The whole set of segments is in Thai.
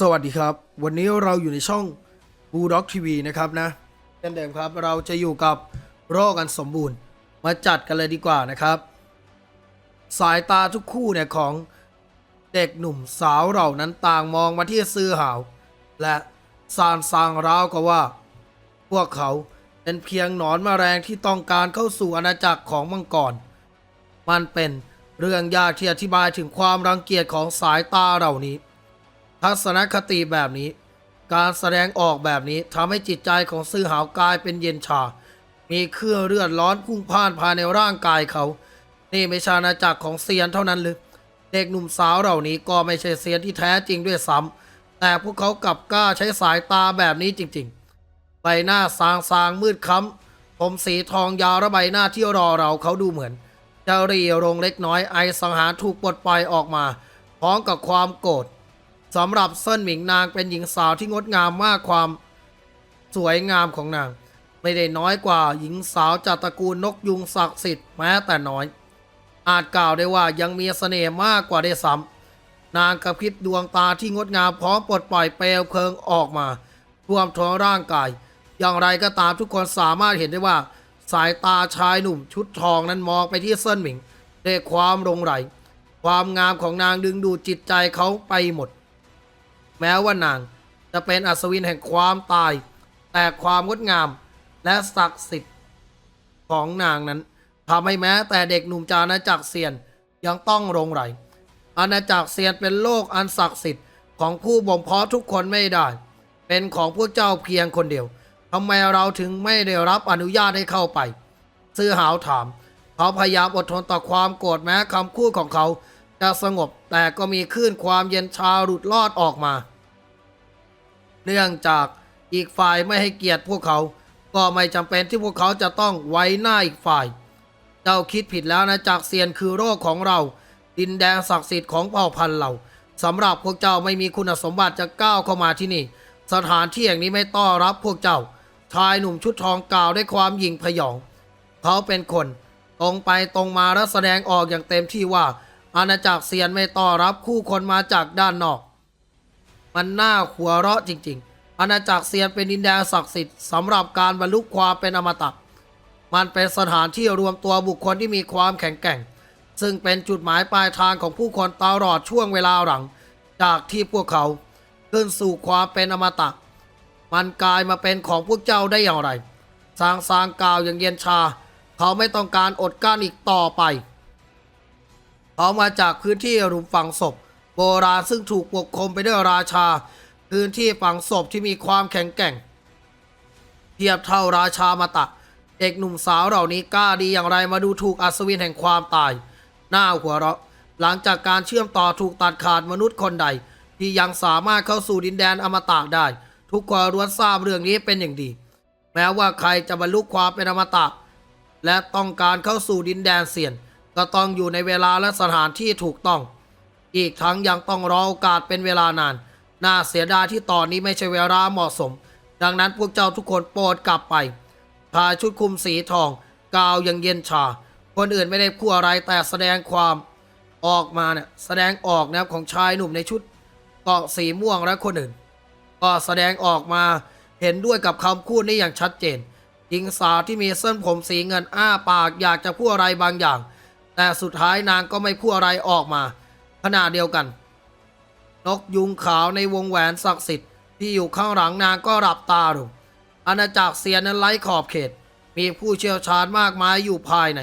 สวัสดีครับ วันนี้เราอยู่ในช่องบูด็อกทีวีนะครับนะเช่นเดิมครับเราจะอยู่กับโรคกันสมบูรณ์มาจัดกันเลยดีกว่านะครับ สายตาทุกคู่เนี่ยของเด็กหนุ่มสาวเหล่านั้นต่างมองมาที่ซื้อหาว และสารสร้างราวก็ว่า พวกเขาเป็นเพียงหนอนมาแมลงที่ต้องการเข้าสู่อาณาจักรของมังกรมันเป็นเรื่องยากที่อธิบายถึงความรังเกียจของสายตาเหล่านี้ ทัศนคติแบบนี้ การแสดงออกแบบนี้ทำให้จิตใจของซื่อหาวกลายเป็นเย็นชา มีเครื่องเลือดร้อนพุ่งพ่านภายในร่างกายเขา นี่ไม่ใช่อาณาจักรของเซียนเท่านั้นหรือเด็กหนุ่มสาวเหล่านี้ก็ไม่ใช่เซียนที่แท้จริงด้วยซ้ำแต่พวกเขากลับกล้าใช้สายตาแบบนี้จริง ๆ ใบหน้าสางสางๆมืดค้ำผมสีทองยาวและใบหน้าที่รอเราเขาดูเหมือนจะรีโรงเล็กน้อยไอสังหารถูกปลดปล่อยออกมา พร้อมกับความโกรธ สำหรับเซินหมิงนางเป็นหญิงสาวที่งดงามมากความสวยงามของนาง ไม่ได้น้อยกว่าหญิงสาวจากตระกูลนกยุงศักดิ์สิทธิ์แม้แต่น้อย อาจกล่าวได้ว่ายังมีเสน่ห์มากกว่าได้ซ้ำนางกระพริบดวงตาที่งดงามพร้อมปลดปล่อยเปลวเพลิงออกมาท่วมท้องร่างกาย อย่างไรก็ตามทุกคนสามารถเห็นได้ว่า สายตาชายหนุ่มชุดทองนั้นมองไปที่เซินหมิงด้วยความหลงไหลความงามของนางดึงดูดจิตใจเขาไปหมด แม้ว่านาง จะเป็นอัศวินแห่งความตาย แต่ความงดงามและศักดิ์สิทธิ์ของนางนั้นทำให้แม้แต่เด็กหนุ่มจาอาจักรเซียนยังต้องหลงไหลอาณาจักรเซียนเป็นโลกอันศักดิ์สิทธิ์ของผู้บ่มเพาะทุกคนไม่ได้ เป็นของพวกเจ้าเพียงคนเดียวทำไมเราถึงไม่ได้รับอนุญาตให้เข้าไป ซื่อหาวถาม เขาพยายามอดทนต่อความโกรธแม้คำพูดของเขา จะสงบแต่ก็มีคลื่นความเย็นชาหลุดลอดออกมา เนื่องจากอีกฝ่ายไม่ให้เกียรติพวกเขา ก็ไม่จำเป็นที่พวกเขาจะต้องไว้หน้าอีกฝ่าย เจ้าคิดผิดแล้วนะจากเซียนคือโรคของเรา ดินแดนศักดิ์สิทธิ์ของเผ่าพันธุ์เราสำหรับพวกเจ้าไม่มีคุณสมบัติจะก้าวเข้ามาที่นี่ สถานที่แห่งนี้ไม่ต้อนรับพวกเจ้า ชายหนุ่มชุดทองกล่าวด้วยความหยิ่งพยอง เขาเป็นคน ตรงไปตรงมาและแสดงออกอย่างเต็มที่ว่า อาณาจักรเซียนไม่ต้อนรับคู่คนมาจากด้านนอก มันน่าหัวเราะจริง ๆ อาณาจักรเซียนเป็นดินแดนศักดิ์สิทธิ์สำหรับการบรรลุความเป็นอมตะ มันเป็นสถานที่รวมตัวบุคคลที่มีความแข็งแกร่ง ซึ่งเป็นจุดหมายปลายทางของผู้คนตลอดช่วงเวลาหลัง จากที่พวกเขาขึ้นสู่ความเป็นอมตะ มันกลายมาเป็นของพวกเจ้าได้อย่างไรสางสางกล่าวอย่างเย็นชา เขาไม่ต้องการอดกลั้นอีกต่อไป เขามาจากพื้นที่หลุมฝังศพ โบราณซึ่งถูกปกคลุมไปด้วยราชา พื้นที่ฝังศพที่มีความแข็งแกร่ง เทียบเท่าราชามาตะ เด็กหนุ่มสาวเหล่านี้กล้าดีอย่างไรมาดูถูกอัศวินแห่งความตาย หน้าหัวเราะ หลังจากการเชื่อมต่อถูกตัดขาดมนุษย์คนใด ที่ยังสามารถเข้าสู่ดินแดนอมตะได้ ทุกคนล้วนทราบเรื่องนี้เป็นอย่างดี แม้ว่าใครจะบรรลุความเป็นอมตะและต้องการเข้าสู่ดินแดนเสี่ยน ก็ต้องอยู่ในเวลาและสถานที่ถูกต้อง อีกทั้งยังต้องรอโอกาสเป็นเวลานาน น่าเสียดายที่ตอนนี้ไม่ใช่เวลาเหมาะสม ดังนั้นพวกเจ้าทุกคนโปรดกลับไปชายชุดคลุมสีทอง กาวย่างเย็นชา คนอื่นไม่ได้พูดอะไรแต่แสดงความออกมาเนี่ยแสดงออกนะครับของชายหนุ่มในชุดเกาะสีม่วงและคนอื่น ก็แสดงออกมาเห็นด้วยกับคำพูดนี้อย่างชัดเจนหญิงสาวที่มีเส้นผมสีเงินอ้าปากอยากจะพูดอะไรบางอย่าง แต่สุดท้ายนางก็ไม่พูดอะไรออกมา ขณะเดียวกัน นกยุงขาวในวงแหวนศักดิ์สิทธิ์ที่อยู่ข้างหลังนางก็หลับตาลงอาณาจักรเซียนนั้นไร้ขอบเขต มีผู้เชี่ยวชาญมากมายอยู่ภายใน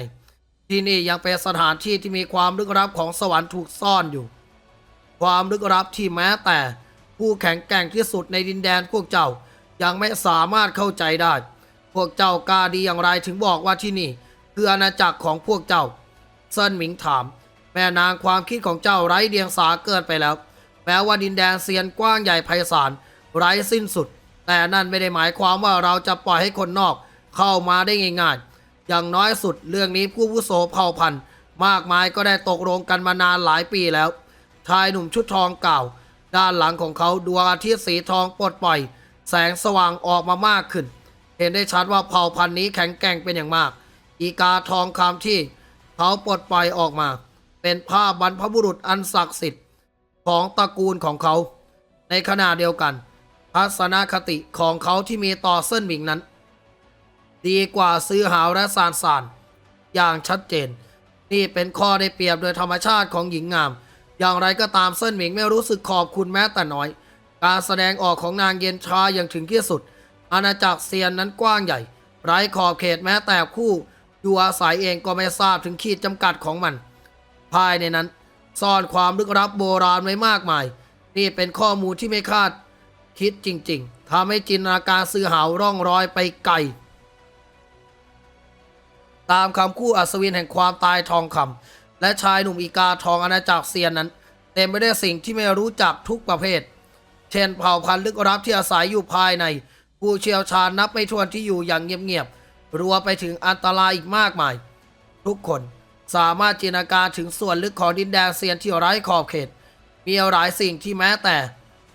ที่นี่ยังเป็นสถานที่ที่มีความลึกลับของสวรรค์ถูกซ่อนอยู่ ความลึกลับที่แม้แต่ผู้แข็งแกร่งที่สุดในดินแดนพวกเจ้ายังไม่สามารถเข้าใจได้ พวกเจ้ากล้าดีอย่างไรถึงบอกว่าที่นี่ คืออาณาจักรของพวกเจ้า เซินหมิงถาม แม่นางความคิดของเจ้าไร้เดียงสาเกินไปแล้ว แม้ว่าดินแดนเซียนกว้างใหญ่ไพศาลไร้สิ้นสุด แต่นั่นไม่ได้หมายความว่าเราจะปล่อยให้คนนอก เข้ามาได้ง่ายๆ อย่างน้อยสุดเรื่องนี้ผู้วุโสเผ่าพันธุ์ มากมายก็ได้ตกลงกันมานานหลายปีแล้ว ชายหนุ่มชุดทองกล่าว ด้านหลังของเขาดวงอาทิตย์สีทองปลดปล่อย แสงสว่างออกมามากขึ้น เห็นได้ชัดว่าเผ่าพันธุ์นี้แข็งแกร่งเป็นอย่างมาก อีกาทองคำที่ เขาปลดปล่อยออกมา เป็นผ้าบรรพบุรุษอันศักดิ์สิทธิ์ของตระกูลของเขาในในขณะเดียวกันทัศนคติของเขาที่มีต่อเส้นหมิงนั้น ดีกว่าซื้อหาวและสานสานอย่างชัดเจน นี่เป็นข้อได้เปรียบโดยธรรมชาติของหญิงงาม อย่างไรก็ตามเส้นหมิงไม่รู้สึกขอบคุณแม้แต่น้อย การแสดงออกของนางเย็นชาอย่างถึงที่สุด อาณาจักรเซียนนั้นกว้างใหญ่ ไร้ขอบเขตแม้แต่คู่ อยู่อาศัยเองก็ไม่ทราบถึงขีดจำกัดของมัน ภายในนั้น ซ่อนความลึกลับโบราณไว้มากมาย นี่เป็นข้อมูลที่ไม่คาดคิดจริงๆทำให้จินตนาการซื้อหาวร่องรอยไปไกลตามคำคู่อัศวินแห่งความตายทองคำและชายหนุ่มอีกาทองอาณาจักรเซียนนั้น เต็มไปด้วยสิ่งที่ไม่รู้จักทุกประเภท เช่นเผ่าพันธุ์ลึกลับที่อาศัยอยู่ภายใน ผู้เชี่ยวชาญนับไม่ถ้วนที่อยู่อย่างเงียบๆ รัวไปถึงอันตรายอีกมากมาย ทุกคนสามารถจินตนาการถึงส่วนลึกของดินแดนเซียนที่ไร้ขอบเขต มีหลายสิ่งที่แม้แต่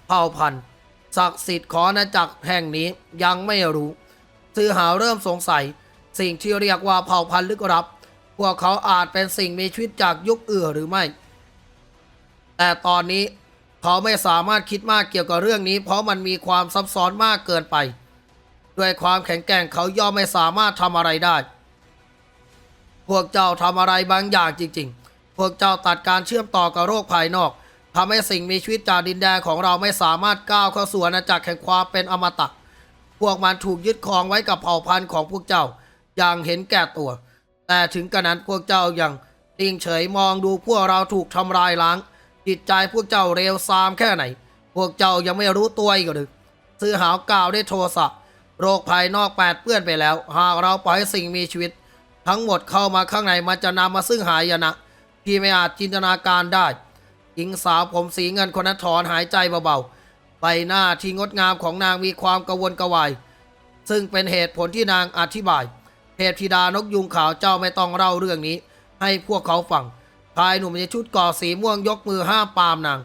เผ่าพันธุ์ศักดิ์สิทธิ์ของอาณาจักรแห่งนี้ยังไม่รู้ซื้อหาเริ่มสงสัย สิ่งที่เรียกว่าเผ่าพันธุ์ลึกลับ พวกเขาอาจเป็นสิ่งมีชีวิตจากยุคอื่นหรือไม่ แต่ตอนนี้เขาไม่สามารถคิดมากเกี่ยวกับเรื่องนี้ เพราะมันมีความซับซ้อนมากเกินไป ด้วยความแข็งแกร่งเขาย่อมไม่สามารถทำอะไรได้ พวกเจ้าทำอะไรบางอย่างจริง ๆ พวกเจ้าตัดการเชื่อมต่อกับโรคภายนอกทำให้สิ่งมีชีวิตจากดินแดนของเราไม่สามารถก้าวเข้าสู่อาณาจักรแห่งความเป็นอมตะ พวกมันถูกยึดครองไว้กับเผ่าพันธุ์ของพวกเจ้า อย่างเห็นแก่ตัว แต่ถึงกระนั้นพวกเจ้ายังนิ่งเฉยมองดูพวกเราถูกทำลายล้าง จิตใจพวกเจ้าเร็วซามแค่ไหน พวกเจ้ายังไม่รู้ตัวอีกหรือซื้อหาวกล่าวได้โทสะ โรคภายนอกแปดเปื้อนไปแล้ว หากเราปล่อยสิ่งมีชีวิต ทั้งหมดเข้ามาข้างในมันจะนำมาซึ่งหายนะที่ไม่อาจจินตนาการได้หญิงสาวผมสีเงินคนนั้นถอนหายใจเบาๆใบหน้าที่งดงามของนางมีความกระวนกระวาย ซึ่งเป็นเหตุผลที่นางอธิบายเทพธิดานกยุงขาวเจ้าไม่ต้องเล่าเรื่องนี้ ให้พวกเขาฟังชายหนุ่มในชุดก่อสีม่วงยกมือห้ามปามนาง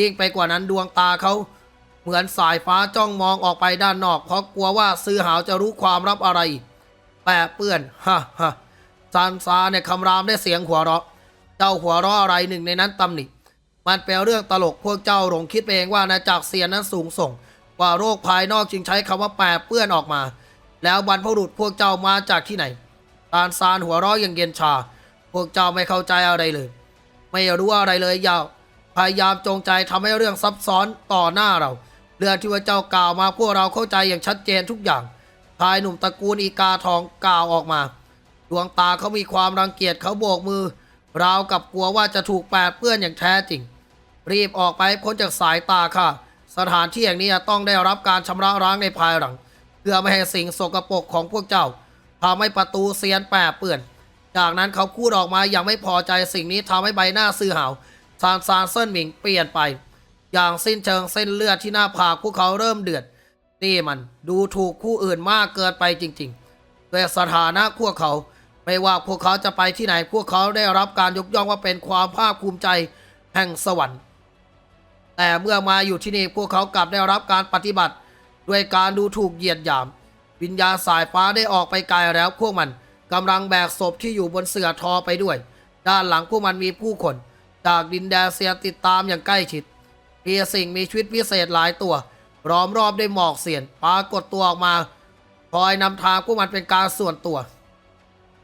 ยิ่งไปกว่านั้นดวงตาเขา เหมือนสายฟ้าจ้องมองออกไปด้านนอก เพราะกลัวว่าซื้อหาวจะรู้ความลับอะไร แปะเปื้อนฮ่าฮ่าซานซาเนี่ยคำรามได้เสียงหัวเราะ เจ้าหัวเราะอะไรหนึ่งในนั้นตำหนิ มันเป็นเรื่องตลกพวกเจ้าหลงคิดเองว่าอาณาจักเซียนนั้นสูงส่ง กว่าโรคภายนอกจึงใช้คำว่าแปรเปื้อนออกมา แล้วบรรพบุรุษพวกเจ้ามาจากที่ไหนตาลซานหัวเราะอย่างเย็นชา พวกเจ้าไม่เข้าใจอะไรเลย ไม่รู้อะไรเลยยาวพยายามจงใจทำให้เรื่องซับซ้อนต่อหน้าเรา เรื่องที่ว่าเจ้ากล่าวมาพวกเราเข้าใจอย่างชัดเจนทุกอย่างชายหนุ่มตระกูลอีกาทองกล่าวออกมา ดวงตาเขามีความรังเกียจเขาโบกมือราวกับกลัวว่าจะถูกแปดเปื้อนอย่างแท้จริง รีบออกไปพ้นจากสายตาค่ะ สถานที่แห่งนี้ต้องได้รับการชำระล้างในภายหลัง เพื่อไม่ให้สิ่งสกปรกของพวกเจ้าทำให้ประตูเซียนแปรเปื้อน จากนั้นเขาพูดออกมาอย่างไม่พอใจสิ่งนี้ทำให้ใบหน้าซื่อหาวซานซานเซินหมิงเปลี่ยนไป อย่างสิ้นเชิงเส้นเลือดที่หน้าผากพวกเขาเริ่มเดือด นี่มันดูถูกผู้อื่นมากเกินไปจริงๆด้วยสถานะพวกเขา ไม่ว่าพวกเขาจะไปที่ไหนพวกเขาได้รับการยกย่องว่าเป็นความภาคภูมิใจแห่งสวรรค์ แต่เมื่อมาอยู่ที่นี่พวกเขากลับได้รับการปฏิบัติ ด้วยการดูถูกเหยียดหยาม วิญญาณสายฟ้าได้ออกไปไกลแล้วพวกมันกำลังแบกศพที่อยู่บนเสื่อทอไปด้วย ด้านหลังพวกมันมีผู้คน จากดินแดนเซียติดตามอย่างใกล้ชิด มีสิ่งมีชีวิตพิเศษหลายตัวล้อมรอบด้วยหมอกเสียนปรากฏตัวออกมาคอยนำทางพวกมันเป็นการส่วนตัว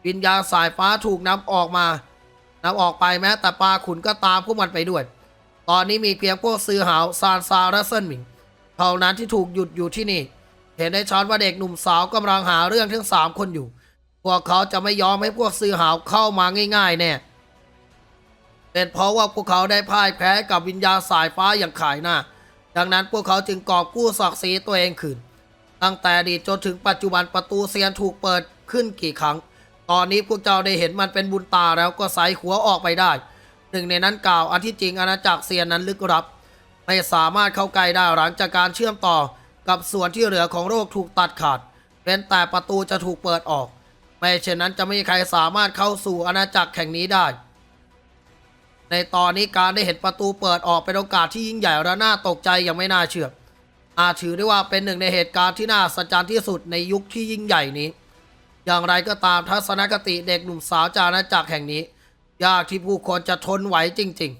วิญญาณสายฟ้าถูกนำออกมานำออกไปแม้แต่ปลาขุนก็ตามพวกมันไปด้วย ตอนนี้มีเพียงพวกซือหาวซานซาและเซินหมิงเท่านั้นที่ถูกหยุดอยู่ที่นี่ เห็นได้ชัดว่าเด็กหนุ่มสาวกำลังหาเรื่องทั้งสามคนอยู่ พวกเขาจะไม่ยอมให้พวกซือหาวเข้ามาง่าย ๆ แน่ เป็นเพราะว่าพวกเขาได้พ่ายแพ้กับวิญญาณสายฟ้าอย่างขายหน้า ดังนั้นพวกเขาจึงกอบกู้ศักดิ์ศรีตัวเองคืนตั้งแต่อดีตจนถึงปัจจุบันประตูเซียนถูกเปิดขึ้นกี่ครั้ง ตอนนี้พวกเจ้าได้เห็นมันเป็นบุญตาแล้วก็ใส่หัวออกไปได้ หนึ่งในนั้นกล่าวอันที่จริงอาณาจักรเซียนนั้นลึกลับ ไม่สามารถเข้าใกล้ได้หลังจากการเชื่อมต่อกับส่วนที่เหลือของโลกถูกตัดขาดเป็นแต่ประตูจะถูกเปิดออก ไม่เช่นนั้นจะไม่มีใครสามารถเข้าสู่อาณาจักรแห่งนี้ได้ ในตอนนี้การได้เห็นประตูเปิดออกเป็นโอกาสที่ยิ่งใหญ่และน่าตกใจอย่างไม่น่าเชื่อ อาจถือได้ว่าเป็นหนึ่งในเหตุการณ์ที่น่าสัศจรที่สุดในยุคที่ยิ่งใหญ่นี้ อย่างไรก็ตามทัศนคติเด็กหนุ่มสาวจากอาณาจักรแห่งนี้ ยากที่ผู้คนจะทนไหวจริง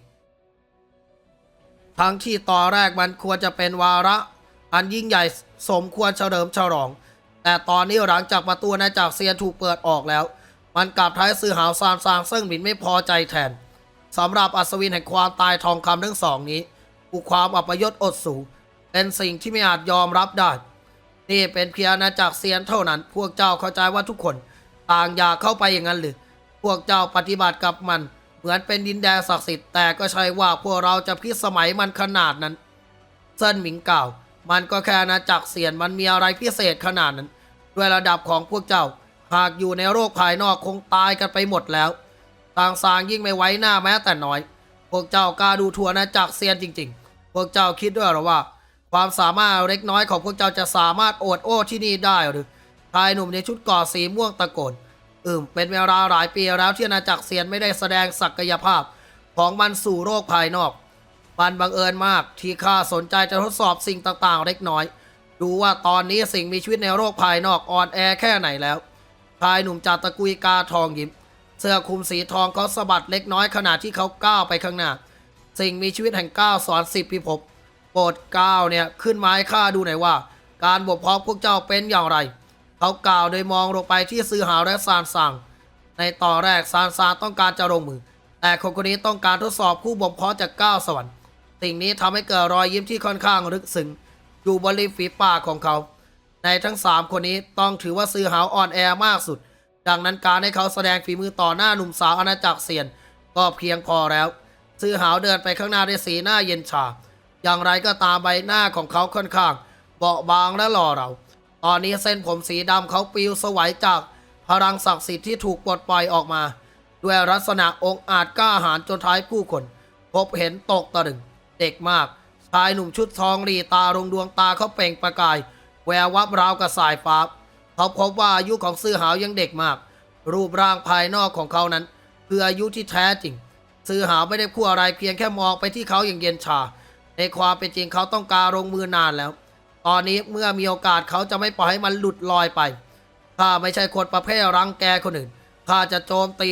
ๆ ทั้งที่ตอนแรกมันควรจะเป็นวาระ อันยิ่งใหญ่สมควรเฉลิมฉลอง แต่ตอนนี้หลังจากประตูอาณาจักรเซียนถูกเปิดออกแล้ว มันกลับท้ายซื้อหาวซานซางซึ่งหมินไม่พอใจแทน สำหรับอัศวินแห่งความตายทองคำทั้งสองนี้ผู้ความอัปยศอดสูงเป็นสิ่งที่ไม่อาจยอมรับได้ นี่เป็นเพียงอาณาจักรเซียนเท่านั้น พวกเจ้าเข้าใจว่าทุกคนต่างอยากเข้าไปอย่างนั้นหรือ พวกเจ้าปฏิบัติกับมัน เหมือนเป็นดินแดนศักดิ์สิทธิ์แต่ก็ใช่ว่าพวกเราจะพิสมัยมันขนาดนั้น เซินหมิงกล่าว มันก็แค่อาณาจักรเซียนมันมีอะไรพิเศษขนาดนั้น ด้วยระดับของพวกเจ้าหากอยู่ในโรคภายนอกคงตายกันไปหมดแล้ว ต่างสางยิ่งไม่ไว้หน้าแม้แต่น้อย พวกเจ้ากล้าดูทัวร์อาณาจักรเซียนจริง ๆ พวกเจ้าคิดด้วยหรอว่า ความสามารถเล็กน้อยของพวกเจ้าจะสามารถโอดโอ้ที่นี่ได้หรือชายหนุ่มในชุดก่อสีม่วงตะโกนอืมเป็นเวลาหลายปีแล้วที่อาณาจักรเซียนไม่ได้แสดงศักยภาพของมันสู่โรคภายนอก มันบังเอิญมากที่ข้าสนใจจะทดสอบสิ่งต่างๆ เล็กน้อย ดูว่าตอนนี้สิ่งมีชีวิตในโรคภายนอกอ่อนแอแค่ไหนแล้วชายหนุ่มจากตะกุยกาทองยิ้ม เสื้อคลุมสีทองเขาสะบัดเล็กน้อยขณะที่เขาก้าวไปข้างหน้า สิ่งมีชีวิตแห่งก้าวสอนสิบพิภพโปรดก้าวเนี่ยขึ้นมาให้ข้าดูหน่อยว่า การบวกพร้อมพวกเจ้าเป็นอย่างไร เขากล่าวโดยมองลงไปที่ซื้อหาวและซานซางในตอนแรกซานซางต้องการจะลงมือ แต่คนคนนี้ต้องการทดสอบผู้บ่มเพาะจากก้าวสวรรค์ สิ่งนี้ทำให้เกิดรอยยิ้มที่ค่อนข้างลึกซึ้งอยู่บนริมฝีปากของเขา ในทั้งสามคนนี้ต้องถือว่าซื้อหาวอ่อนแอมากสุด ดังนั้นการให้เขาแสดงฝีมือต่อหน้าหนุ่มสาวอาณาจักรเซียน ก็เพียงพอแล้ว ซื้อหาวเดินไปข้างหน้าด้วยสีหน้าเย็นชา อย่างไรก็ตามใบหน้าของเขาค่อนข้าง เบาบางและหล่อเรา ตอนนี้เส้นผมสีดำเขาปลิวสวัยจากพลังศักดิ์สิทธิ์ที่ถูกปลดปล่อยออกมา ด้วยลักษณะองค์อาจกล้าหาญจนท้ายผู้คน พบเห็นตกตะลึง เด็กมาก ชายหนุ่มชุดทองหลีตาลงดวงตาเขาเปล่งประกาย แวววับราวกับสายฟ้า เขาพบว่าอายุของซื้อหาวยังเด็กมาก รูปร่างภายนอกของเขานั้น คืออายุที่แท้จริง ซื้อหาวไม่ได้พูดอะไรเพียงแค่มองไปที่เขาอย่างเย็นชา ในความเป็นจริงเขาต้องการลงมือนานแล้ว ตอนนี้เมื่อมีโอกาสเขาจะไม่ปล่อยให้มันหลุดลอยไปข้าไม่ใช่คนประเภทรังแกคนอื่นข้าจะโจมตี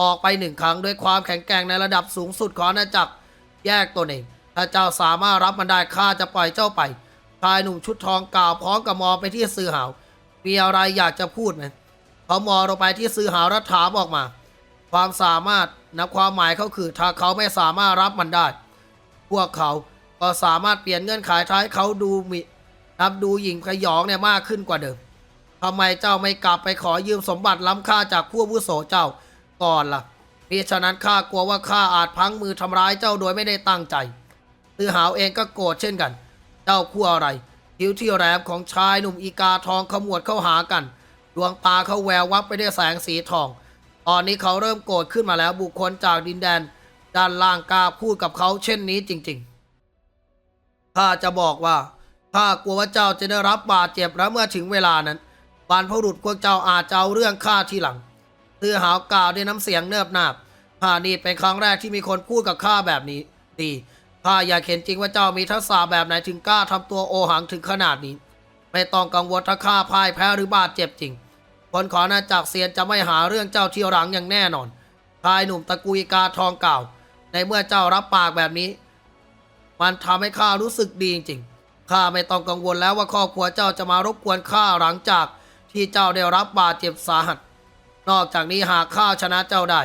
ออกไปหนึ่งครั้งด้วยความแข็งแกร่งในระดับสูงสุดของอาณาจักรแยกตัวเอง ถ้าเจ้าสามารถรับมันได้ข้าจะปล่อยเจ้าไปชายหนุ่มชุดทองกล่าวพร้อมกับมองไปที่ซื้อหาว มีอะไรอยากจะพูดไหมเขามองลงไปที่ซื้อหาวแล้วถามออกมา ความสามารถนับความหมายเขาคือ ถ้าเขาไม่สามารถรับมันได้ พวกเขาก็สามารถเปลี่ยนเงื่อนไขท้ายเขาดูมีนับดูหญิงขยองเนี่ยมากขึ้นกว่าเดิมทำไมเจ้าไม่กลับไปขอยืมสมบัติล้ำค่าจากผู้าวุโสเจ้าก่อนล่ะมิฉะนั้นข้ากลัวว่าข้าอาจพังมือทำร้ายเจ้าโดยไม่ได้ตั้งใจตือหาวเองก็โกรธเช่นกัน เจ้าคู่อะไร ผิวที่แหลมของชายหนุ่มอีกาทองขมวดเข้าหากัน ดวงตาเขาแวววับไปด้วยแสงสีทอง ตอนนี้เขาเริ่มโกรธขึ้นมาแล้วบุคคลจากดินแดน ด้านล่างกล้าพูดกับเขาเช่นนี้จริงๆข้าจะบอกว่าข้ากลัวว่าเจ้าจะได้รับบาดเจ็บแล้วเมื่อถึงเวลานั้นบรรพบุรุษพวกเจ้าอาจจะเอาเรื่องข้าทีหลังตือหาวกล่าวด้วยน้ำเสียงเนิบนาบข้านี่เป็นครั้งแรกที่มีคนพูดกับข้าแบบนี้ ดี ข้าอยากเห็นจริงว่าเจ้ามีทักษะแบบไหนถึงกล้าทำตัวโอหังถึงขนาดนี้ ไม่ต้องกังวลถ้าข้าพ่ายแพ้หรือบาดเจ็บจริง คนขอนาจากรเซียนจะไม่หาเรื่องเจ้าที่หลังอย่างแน่นอนชายหนุ่มตะกุยกาทองเก่า ในเมื่อเจ้ารับปากแบบนี้ มันทำให้ข้ารู้สึกดีจริงข้าไม่ต้องกังวลแล้วว่าครอบครัวเจ้าจะมารบกวนข้าหลังจากที่เจ้าได้รับบาดเจ็บสาหัส นอกจากนี้หากข้าชนะเจ้าได้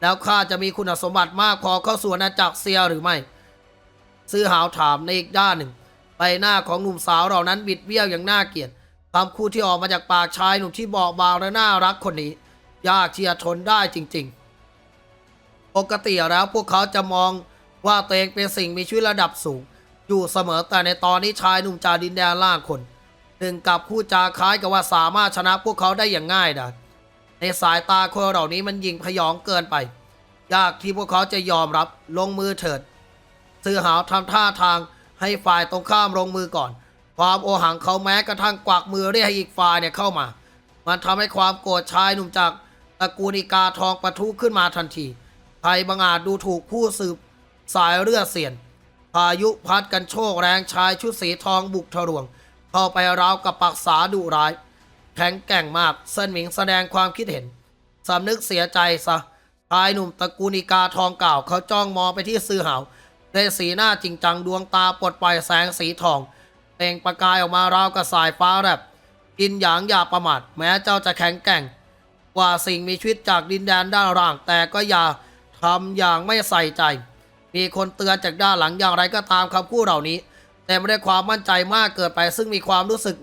แล้วข้าจะมีคุณสมบัติมากพอเข้าสู่อาณาจักรเซียหรือไม่ ซื้อหาวถามในอีกด้านหนึ่งใบหน้าของหนุ่มสาวเหล่านั้นบิดเบี้ยวอย่างน่าเกลียดคำพูดที่ออกมาจากปากชายหนุ่มที่บอกบางและน่ารักคนนี้ ยากที่จะทนได้จริง ๆ ปกติแล้วพวกเขาจะมองว่าตัวเองเป็นสิ่งมีชีวิตระดับสูง อยู่เสมอแต่ในตอนนี้ชายหนุ่มจากดินแดนล่างคนหนึ่งกับผู้จาคล้ายกับว่าสามารถชนะพวกเขาได้อย่างง่ายดายในสายตาคนเหล่านี้มันยิงพยองเกินไป ยากที่พวกเขาจะยอมรับลงมือเถิด ซื้อหาวทำท่าทางให้ฝ่ายตรงข้ามลงมือก่อน ความโอหังเขาแม้กระทั่งกวักมือเรียกให้อีกฝ่ายเนี่ยเข้ามา มันทำให้ความโกรธชายหนุ่มจากตระกูลอีกาทองปะทุขึ้นมาทันทีใครบางอาจดูถูกผู้สืบสายเลือดเสียน พายุพัดกันโชกแรงชายชุดสีทองบุกทะลวง เข้าไปราวกับปักษาดุร้าย แข็งแกร่งมากเซินหมิงแสดงความคิดเห็นสำนึกเสียใจซะชายหนุ่มตระกูลอีกาทองเก่าเขาจ้องมองไปที่ซื้อหาว ด้สีหน้าจริงจังดวงตาปลดปล่อยแสงสีทองเปล่งประกายออกมาราวกับสายฟ้าแลบกินหยางอย่าประมาทแม้เจ้าจะแข็งแกร่ง กว่าสิ่งมีชีวิตจากดินแดนด้านล่าง แต่ก็อย่าทำอย่างไม่ใส่ใจ มีคนเตือนจากด้านหลังอย่างไรก็ตามคำพูดเหล่านี้ แต่ไม่ได้ความมั่นใจมากเกินไป ซึ่งมีความรู้สึก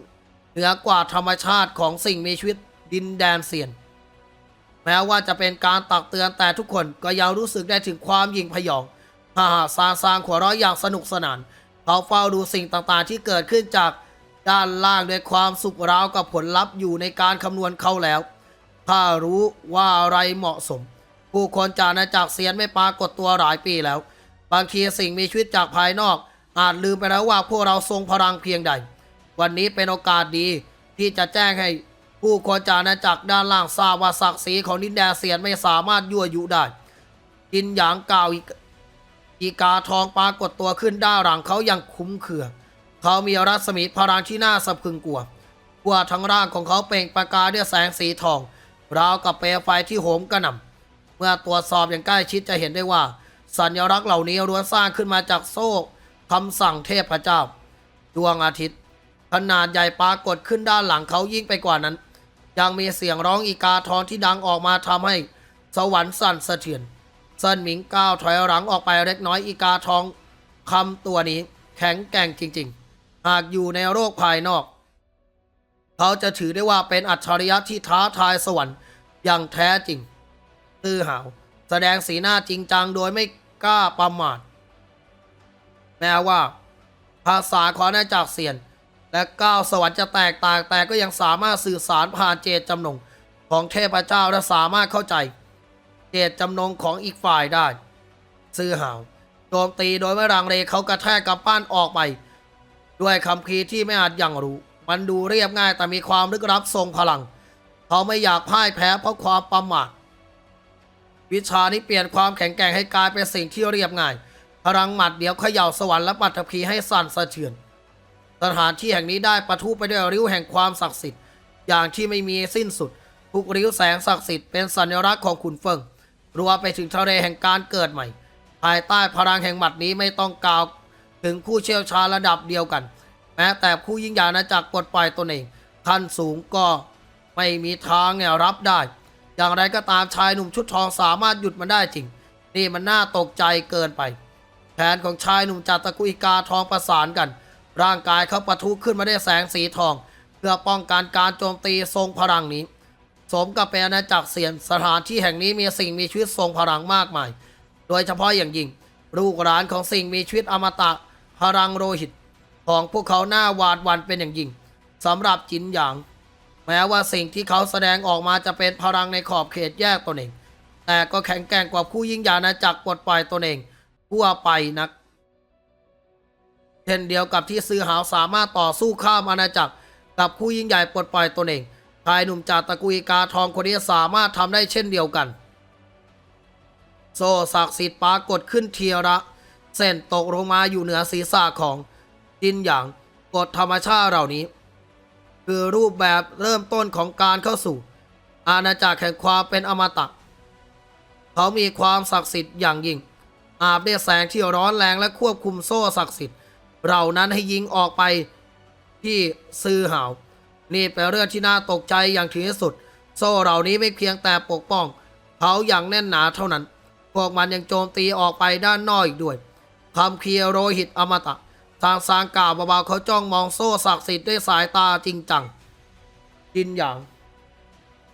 เหนือกว่าธรรมชาติของสิ่งมีชีวิตดินแดนเซียน แม้ว่าจะเป็นการตักเตือนแต่ทุกคนก็ยังรู้สึกได้ถึงความยิงพยอง ฮ่าฮ่าซางซางหัวเราะอย่างสนุกสนาน เขาเฝ้าดูสิ่งต่างๆ ที่เกิดขึ้นจากด้านล่างด้วยความสุขราวกับผลลัพธ์อยู่ในการคำนวณเขาแล้วถ้ารู้ว่าอะไรเหมาะสม ผู้คนจากอาณาจักเซียนไม่ปรากฏตัวหลายปีแล้ว บางทีสิ่งมีชีวิตจากภายนอก อาจลืมไปแล้วว่าพวกเราทรงพลังเพียงใด วันนี้เป็นโอกาสดีที่จะแจ้งให้ผู้คนจากอาณาจักด้านล่างทราบว่าศักดิ์ศรีของดินแดนเซียนไม่สามารถยั่วยุได้ กินหยางกล่าวอีก อีกาทองปรากฏตัวขึ้นด้านหลังเขาอย่างคุ้มเคือเขามีรัศมีพลังที่น่าสะพรึงกลัวกว่าทั้งร่างของเขาเปล่งประกายด้วยแสงสีทอง ราวกับเปลวไฟที่โหมกระหน่ำเมื่อตรวจสอบอย่างใกล้ชิดจะเห็นได้ว่า สัญลักษณ์เหล่านี้ล้วนสร้างขึ้นมาจากโซ่คำสั่งเทพเจ้า ดวงอาทิตย์ ขนาดใหญ่ปรากฏขึ้นด้านหลังเขายิ่งไปกว่านั้น ยังมีเสียงร้องอีกาทองที่ดังออกมาทำให้สวรรค์สั่นสะเทือน เซินหมิงก้าวถอยหลังออกไปเล็กน้อยอีกาทองคำตัวนี้ แข็งแกร่งจริง ๆ หากอยู่ในโลกภายนอก เขาจะถือได้ว่าเป็นอัจฉริยะที่ท้าทายสวรรค์อย่างแท้จริงตื้อหาว แสดงสีหน้าจริงจังโดยไม่กล้าประมาทแม้ว่า ภาษาของอาณาจักรเซียน และก้าวสวรรค์จะแตกต่างแต่ก็ยังสามารถสื่อสารผ่านเจตจำนงของเทพเจ้าและสามารถเข้าใจ เจตจำนงของอีกฝ่ายได้ ซื่อหาวโจมตีโดยไม่รังเลเขากระแทกกำปั้นออกไป ด้วยคำพีที่ไม่อาจยังรู้ มันดูเรียบง่ายแต่มีความลึกลับทรงพลัง เขาไม่อยากพ่ายแพ้เพราะความประมาทวิชานี้เปลี่ยนความแข็งแกร่งให้กลายเป็นสิ่งที่เรียบง่าย พลังหมัดเดียวเขย่าสวรรค์และปัตภีให้สั่นสะเทือน สถานที่แห่งนี้ได้ประทุไปด้วยริ้วแห่งความศักดิ์สิทธิ์ อย่างที่ไม่มีสิ้นสุดทุกริ้วแสงศักดิ์สิทธิ์เป็นสัญลักษณ์ของขุนเฟิง รวมไปถึงทะเลแห่งการเกิดใหม่ ภายใต้พลังแห่งหมัดนี้ไม่ต้องกล่าวถึงผู้เชี่ยวชาญระดับเดียวกัน แม้แต่ผู้ยิ่งใหญ่อาณาจักรปลดปล่อยตนเองขั้นสูงก็ไม่มีทางเนี่ยรับได้ อย่างไรก็ตามชายหนุ่มชุดทองสามารถหยุดมันได้จริง นี่มันน่าตกใจเกินไปแขนของชายหนุ่มจากตะกุยกาทองประสานกัน ร่างกายเขาปะทุขึ้นมาได้แสงสีทอง เพื่อป้องกันการโจมตีทรงพลังนี้ สมกับเป็นอาณาจักรเสียนสถานที่แห่งนี้มีสิ่งมีชีวิตทรงพลังมากมาย โดยเฉพาะอย่างยิ่งลูกหลานของสิ่งมีชีวิตอมตะพลังโลหิต ของพวกเขาหน้าหวาดหวั่นเป็นอย่างยิ่งสำหรับจินหยาง แม้ว่าสิ่งที่เขาแสดงออกมาจะเป็นพลังในขอบเขตแยกตนเอง แต่ก็แข็งแกร่งกว่าผู้ยิ่งใหญ่อาณาจักรปลดปล่อยตนเองทั่วไปนักเช่นเดียวกับที่ซื้อหาวสามารถต่อสู้ข้ามอาณาจักรกับผู้ยิ่งใหญ่ปลดปล่อยตนเอง ชายหนุ่มจากตะกุยกาทองคนนี้สามารถทำได้เช่นเดียวกัน โซ่ศักดิ์สิทธิ์ปรากฏขึ้นเทียระเส้นตกลงมาอยู่เหนือศีรษะของจินหยางกฎธรรมชาติเหล่านี้ คือรูปแบบเริ่มต้นของการเข้าสู่ อาณาจักรแห่งความเป็นอมตะเขามีความศักดิ์สิทธิ์อย่างยิ่ง อาบด้วยแสงที่ร้อนแรงและควบคุมโซ่ศักดิ์สิทธิ์เหล่านั้นให้ยิงออกไปที่ซื้อหาว นี่เป็นเรื่องที่น่าตกใจอย่างถึงที่สุด โซ่เหล่านี้ไม่เพียงแต่ปกป้อง เขาอย่างแน่นหนาเท่านั้น พวกมันยังโจมตีออกไปด้านนอกอีกด้วยคำเคียโรหิตอมตะ ทางสางกาวเบาๆเขาจ้องมองโซ่ศักดิ์สิทธิ์ด้วยสายตาจริงจังจินหยาง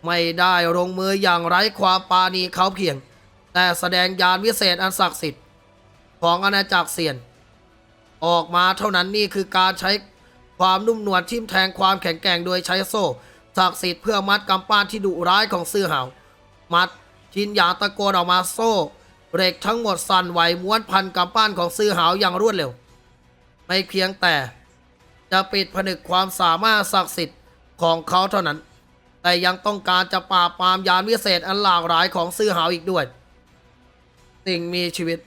ไม่ได้ลงมืออย่างไร้ความปราณีเขาเพียง แต่แสดงยานวิเศษอันศักดิ์สิทธิ์ของอาณาจักรเซียน ออกมาเท่านั้นนี่คือการใช้ ความนุ่มนวลทิ่มแทงความแข็งแกร่งโดยใช้โซ่ศักดิ์สิทธิ์เพื่อมัดกำปั้นที่ดุร้ายของซื่อหามัดจินหยางตะโกนออกมาโซ่เหล็กทั้งหมดสั่นไหวม้วนพันกำปั้นของซื่อหาอย่างรวดเร็ว ไม่เพียงแต่จะปิดผนึกความสามารถศักดิ์สิทธิ์ของเขาเท่านั้น แต่ยังต้องการจะปราบปรามยานวิเศษอันหลากหลายของซื่อหาอีกด้วย สิ่งมีชีวิต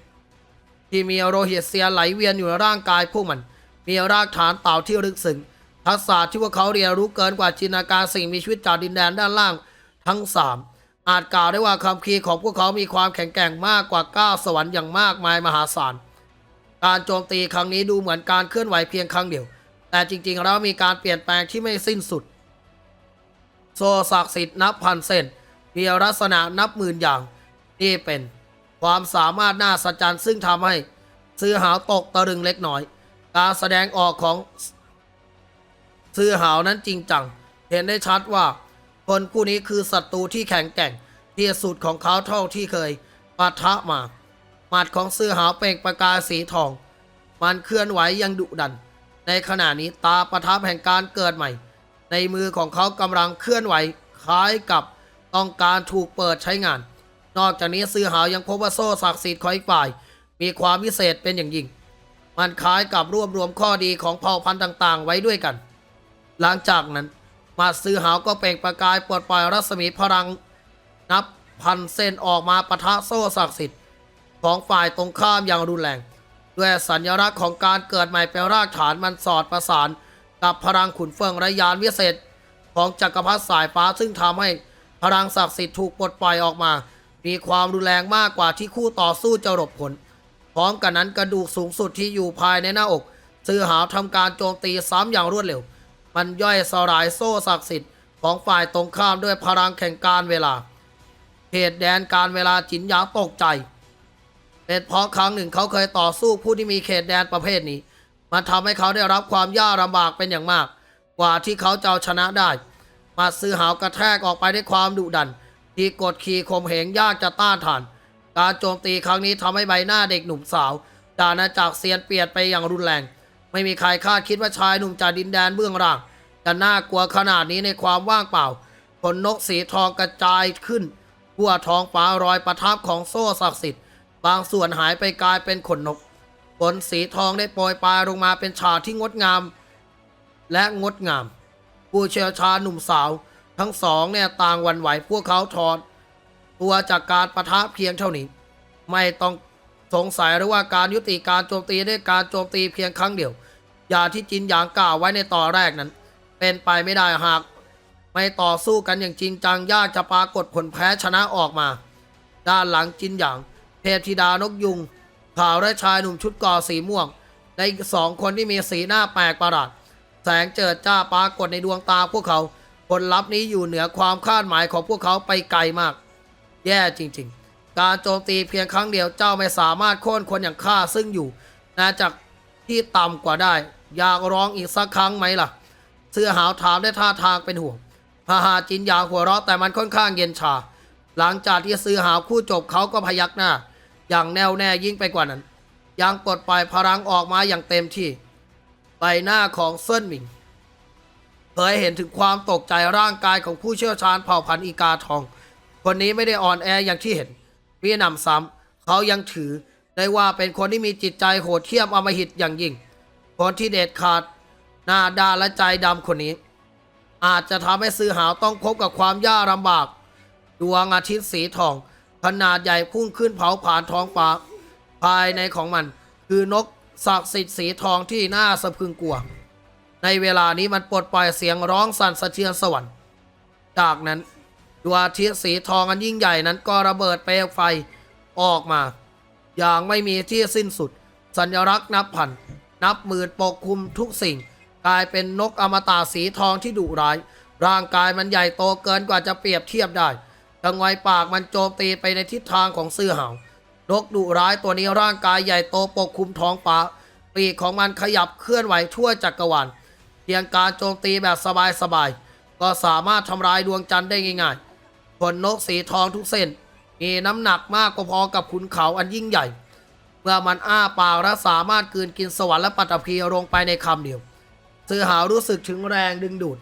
ที่มีโลหิตเสียไหลเวียนอยู่ในร่างกายพวกมัน มีรากฐานเต่าที่ลึกซึ้งทักษะที่พวกเขาเรียนรู้เกินกว่าจินตนาการสิ่งมีชีวิตจากดินแดนด้านล่างทั้งสามอาจกล่าวได้ว่าคำคีของพวกเขามีความแข็งแกร่งมากกว่าก้าวสวรรค์อย่างมากมายมหาศาล การโจมตีครั้งนี้ดูเหมือนการเคลื่อนไหวเพียงครั้งเดียว แต่จริงๆแล้วมีการเปลี่ยนแปลงที่ไม่สิ้นสุด โซศักดิ์สิทธิ์นับพันเส้นมีลักษณะนับหมื่นอย่างนี่เป็น ความสามารถน่าสัจจรรย์ซึ่งทำให้ ซื้อหาวตกตะลึงเล็กน้อย การแสดงออกของซื้อหาวนั้นจริงจัง เห็นได้ชัดว่า คนผู้นี้คือศัตรูที่แข็งแกร่งที่สุดของเขาเท่าที่เคยปะทะมา หมัดของซื้อหาวเปล่งประกายสีทอง มันเคลื่อนไหวยังดุดัน ในขณะนี้ตาประทับแห่งการเกิดใหม่ ในมือของเขากำลังเคลื่อนไหวคล้ายกับต้องการถูกเปิดใช้งาน นอกจากนี้ซื้อหาวยังพบว่าโซ่ศักดิ์สิทธิ์ของอีกฝ่าย มีความพิเศษเป็นอย่างยิ่ง มันคล้ายกับรวบรวมข้อดีของเผ่าพันธุ์ต่าง ๆ ไว้ด้วยกัน หลังจากนั้น มาซื้อหาวก็เปล่งประกายปลดปล่อยรัศมีพลัง นับพันเส้นออกมาปะทะโซ่ศักดิ์สิทธิ์ของฝ่ายตรงข้ามอย่างรุนแรง ด้วยสัญลักษณ์ของการเกิดใหม่เป็นรากฐานมันสอดประสาน กับพลังขุนเฟืองระยานวิเศษ ของจักรพรรดิสายฟ้าซึ่งทำให้พลังศักดิ์สิทธิ์ถูกปลดปล่อยออกมา มีความรุนแรงมากกว่าที่คู่ต่อสู้จะหลบผล พร้อมกันนั้นกระดูกสูงสุดที่อยู่ภายในหน้าอกซื้อหาวทำการโจมตีซ้ำอย่างรวดเร็ว มันย่อยสลายโซ่ศักดิ์สิทธิ์ของฝ่ายตรงข้ามด้วยพลังแข่งการเวลาเหตุแดนการเวลาจินหยางตกใจ เป็นเพราะครั้งหนึ่งเขาเคยต่อสู้ผู้ที่มีเขตแดนประเภทนี้ มันทำให้เขาได้รับความยากลำบากเป็นอย่างมาก กว่าที่เขาจะเอาชนะได้ มาซื้อหาวกระแทกออกไปด้วยความดุดัน ที่กดขี่ข่มเหงยากจะต้านทาน การโจมตีครั้งนี้ทำให้ใบหน้าเด็กหนุ่มสาวจากอาณาจักรเซียนเปลี่ยนไปอย่างรุนแรง ไม่มีใครคาดคิดว่าชายหนุ่มจากดินแดนเบื้องล่างจะน่ากลัวขนาดนี้ในความว่างเปล่าขนนกสีทองกระจายขึ้นทั่วท้องฟ้ารอยประทับของโซ่ศักดิ์สิทธิ์ บางส่วนหายไปกลายเป็นขนนกขนสีทองได้โปรยปลายลงมาเป็นฉากที่งดงาม และงดงาม ผู้เชี่ยวชาญหนุ่มสาว ทั้งสองเนี่ยต่างวันไหวพวกเขาถอน ตัวจากการประทะเพียงเท่านี้ ไม่ต้องสงสัยหรือว่าการยุติการโจมตีด้วยการโจมตีเพียงครั้งเดียว อย่าที่จินหยางกล่าวไว้ในตอนแรกนั้น เป็นไปไม่ได้หาก ไม่ต่อสู้กันอย่างจริงจังยากจะปรากฏผลแพ้ชนะออกมา ด้านหลังจินหยางเทพธิดานกยุงข่าวและชายหนุ่มชุดก่อสีม่วงและอีกสองคนที่มีสีหน้าแปลกประหลาดแสงเจิดจ้าปรากฏในดวงตาพวกเขา ผลลัพธ์นี้อยู่เหนือความคาดหมายของพวกเขาไปไกลมาก แย่จริง ๆ การโจมตีเพียงครั้งเดียวเจ้าไม่สามารถโค่นคนอย่างข้าซึ่งอยู่นาจากที่ต่ำกว่าได้ อยากร้องอีกสักครั้งไหมล่ะ เสื้อหาวถามได้ท่าทางเป็นห่วงพาหาจินยาหัวเราะแต่มันค่อนข้างเย็นชา หลังจากที่ซื้อหาวคู่จบเขาก็พยักหน้า อย่างแน่วแน่ยิ่งไปกว่านั้น ยังปลดปล่อยพลังออกมาอย่างเต็มที่ ใบหน้าของเซินหมิงเผยเห็นถึงความตกใจร่างกายของผู้เชี่ยวชาญเผ่าพันธุ์อีกาทอง คนนี้ไม่ได้อ่อนแออย่างที่เห็นมีหนำซ้ำเขายังถือได้ว่าเป็นคนที่มีจิตใจโหดเหี้ยมอมหิตอย่างยิ่ง คนที่เด็ดขาดหน้าด้านและใจดำคนนี้ อาจจะทำให้ซื้อหาวต้องพบกับความยากลำบาก ดวงอาทิตย์สีทอง ขนาดใหญ่พุ่งขึ้นเผาผ่านท้องฟ้าภายในของมัน คือนกศักดิ์สิทธิ์สีทองที่น่าสะพึงกลัว ในเวลานี้มันปลดปล่อยเสียงร้องสั่นสะเทือนสวรรค์ จากนั้น ดวงอาทิตย์สีทองอันยิ่งใหญ่นั้นก็ระเบิดเปลวไฟออกมา อย่างไม่มีที่สิ้นสุด สัญลักษณ์นับพัน นับหมื่นปกคลุมทุกสิ่ง กลายเป็นนกอมตะสีทองที่ดุร้าย ร่างกายมันใหญ่โตเกินกว่าจะเปรียบเทียบได้ทั้งไวปากมันโจมตีไปในทิศทางของเสื้อหาวนกดุร้ายตัวนี้ร่างกายใหญ่โตปกคลุมท้องฟ้าปีกของมันขยับเคลื่อนไหวทั่วจักรวาลเพียงการโจมตีแบบสบายๆก็สามารถทำลายดวงจันทร์ได้ง่ายๆ ขนนกสีทองทุกเส้น มีน้ำหนักมากพอๆกับขุนเขาอันยิ่งใหญ่ เมื่อมันอ้าปากและสามารถกืนกินสวรรค์และปัตภีลงไปในคำเดียวซือหาวรู้สึกถึงแรงดึงดูด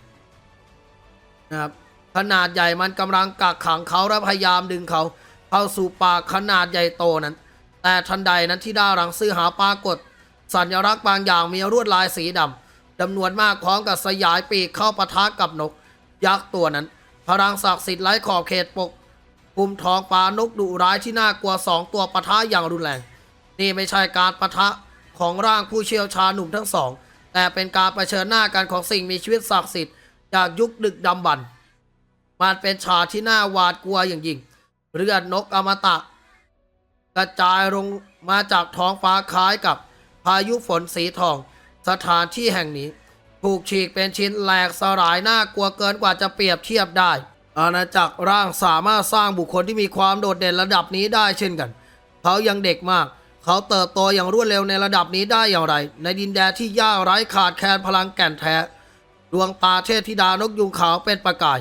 นะครับขนาดใหญ่มันกำลังกักขังเขาและพยายามดึงเขาเข้าสู่ปากขนาดใหญ่โตนั้น แต่ทันใดนั้นที่ด้าหลังซื้อหาปรากฏ สัญลักษณ์บางอย่างมีลวดลายสีดำจำนวนมากพร้อมกับสยายปีกเข้าปะทะกับนก ยักษ์ตัวนั้น พลังศักดิ์สิทธิ์ไร้ขอบเขตปกคุมท้องฟ้านกดุร้ายที่น่ากลัวสองตัวปะทะอย่างรุนแรง นี่ไม่ใช่การปะทะของร่างผู้เชี่ยวชาญหนุ่มทั้งสอง แต่เป็นการเผชิญหน้ากันของสิ่งมีชีวิตศักดิ์สิทธิ์จากยุคดึกดำบรรพ์มันเป็นฉากที่น่าหวาดกลัวอย่างยิ่งเลือดนกอมตะ กระจายลงมาจากท้องฟ้าคล้ายกับพายุฝนสีทอง สถานที่แห่งนี้ ถูกฉีกเป็นชิ้นแหลกสลายน่ากลัวเกินกว่าจะเปรียบเทียบได้ อาณาจักรร่างสามารถสร้างบุคคลที่มีความโดดเด่นระดับนี้ได้เช่นกัน เขายังเด็กมาก เขาเติบโตอย่างรวดเร็วในระดับนี้ได้อย่างไร ในดินแดนที่ยากไร้ขาดแคลนพลังแก่นแท้ ดวงตาเทพธิดานกยุงขาวเป็นประกาย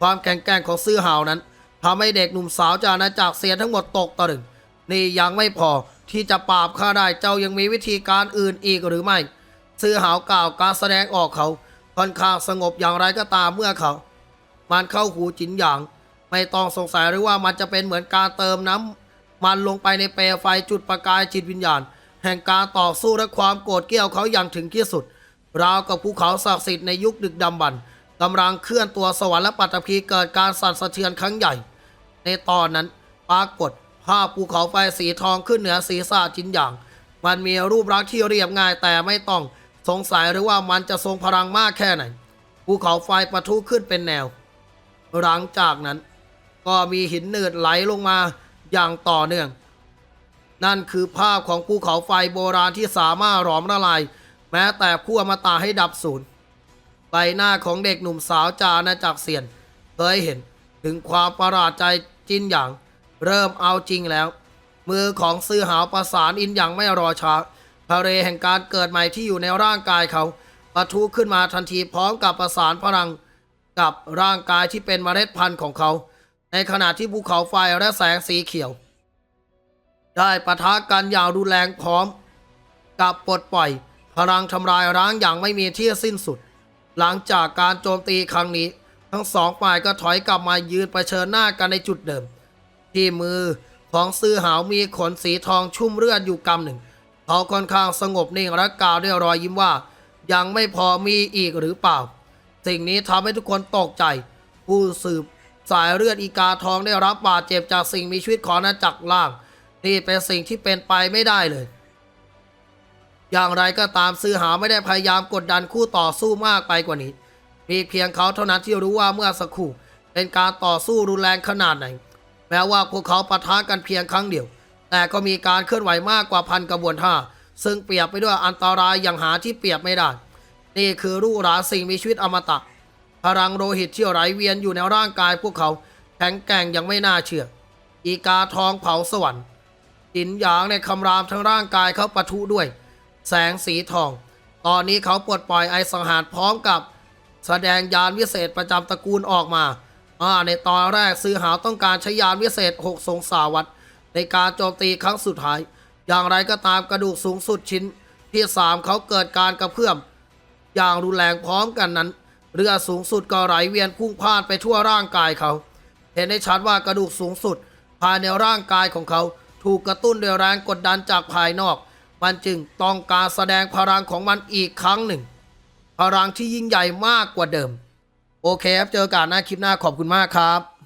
ความแข็งแกร่งของซื่อหาวนั้นทำให้เด็กหนุ่มสาวจากอาณาจักรเสียทั้งหมดตกตะลึงนี่ยังไม่พอที่จะปราบข้าได้เจ้ายังมีวิธีการอื่นอีกหรือไม่ ซื่อหาวกล่าวการแสดงออกเขาค่อนข้างสงบอย่างไรก็ตามเมื่อเขา มันเข้าหูจินหยาง ไม่ต้องสงสัยหรือว่ามันจะเป็นเหมือนการเติมน้ำมันลงไปในเปลวไฟจุดประกายจิตวิญญาณ แห่งการต่อสู้และความโกรธเกรี้ยวเขาอย่างถึงที่สุด ราวกับภูเขาศักดิ์สิทธิ์ในยุคดึกดำบรรพ์กำลังเคลื่อนตัวสวรรค์และปัตตภีเกิดการสั่นสะเทือนครั้งใหญ่ ในตอนนั้นปรากฏภาพภูเขาไฟสีทองขึ้นเหนือศีรษะจินหยาง มันมีรูปลักษณ์ที่เรียบง่ายแต่ไม่ต้อง สงสัยหรือว่ามันจะทรงพลังมากแค่ไหนภูเขาไฟปะทุขึ้นเป็นแนว หลังจากนั้น ก็มีหินหนืดไหลลงมาอย่างต่อเนื่อง นั่นคือภาพของภูเขาไฟโบราณที่สามารถหลอมละลาย แม้แต่ผู้อมตะให้ดับสูญใบหน้าของเด็กหนุ่มสาวจาอาณจักเซียน เคยเห็นถึงความประหลาดใจจินหยาง เริ่มเอาจริงแล้ว มือของซื้อหาวประสานอินอย่างไม่รอช้า ทะเลแห่งการเกิดใหม่ที่อยู่ในร่างกายเขาปะทุขึ้นมาทันทีพร้อมกับประสานพลังกับร่างกายที่เป็นเมล็ดพันธุ์ของเขา ในขณะที่ภูเขาไฟและแสงสีเขียว ได้ปะทะกันอย่างรุนแรงพร้อม กับปลดปล่อย พลังทำลายร้างอย่างไม่มีที่สิ้นสุด หลังจากการโจมตีครั้งนี้ ทั้งสองฝ่ายก็ถอยกลับมายืนเผชิญหน้ากันในจุดเดิม ที่มือของซื้อหาวมีขนสีทองชุ่มเลือดอยู่กำหนึ่ง เขาค่อนข้างสงบนิ่งและกล่าวด้วยรอยยิ้มว่า ยังไม่พอมีอีกหรือเปล่า สิ่งนี้ทำให้ทุกคนตกใจ ผู้สืบสายเลือดอีกาทองได้รับบาดเจ็บจากสิ่งมีชีวิตของอาณาจักรล่าง นี่เป็นสิ่งที่เป็นไปไม่ได้เลย อย่างไรก็ตามซื้อหาไม่ได้พยายามกดดันคู่ต่อสู้มากไปกว่านี้ มีเพียงเขาเท่านั้นที่รู้ว่าเมื่อสักครู่เป็นการต่อสู้รุนแรงขนาดไหน แม้ว่าพวกเขาปะทะกันเพียงครั้งเดียว แต่ก็มีการเคลื่อนไหวมากกว่าพันกระบวนท่า ซึ่งเปรียบไปด้วยอันตรายอย่างหาที่เปรียบไม่ได้ นี่คือรูหราสิ่งมีชีวิตอมตะ พลังโลหิตที่ไหลเวียนอยู่ในร่างกายพวกเขาแข็งแกร่งอย่างไม่น่าเชื่อ อีกาทองเผาสวรรค์หินหยางในคำรามทั้งร่างกายเขาปะทุด้วย แสงสีทอง ตอนนี้เขาปลดปล่อยไอสังหารพร้อมกับ แสดงยานวิเศษประจำตระกูลออกมาอ่าในตอนแรกซื้อหาวต้องการใช้ยานวิเศษหกสงสาวัต ในการโจมตีครั้งสุดท้าย อย่างไรก็ตามกระดูกสูงสุดชิ้นที่สามเขาเกิดการกระเพื่อม อย่างรุนแรงพร้อมกันนั้น เรือสูงสุดก็ไหลเวียนพุ่งพ่านไปทั่วร่างกายเขา เห็นได้ชัดว่ากระดูกสูงสุด ภายในร่างกายของเขาถูกกระตุ้นด้วยแรงกดดันจากภายนอก มันจึงต้องการแสดงพลังของมันอีกครั้งหนึ่ง พลังที่ยิ่งใหญ่มากกว่าเดิม โอเคครับ เจอกันหน้าคลิปหน้าขอบคุณมากครับ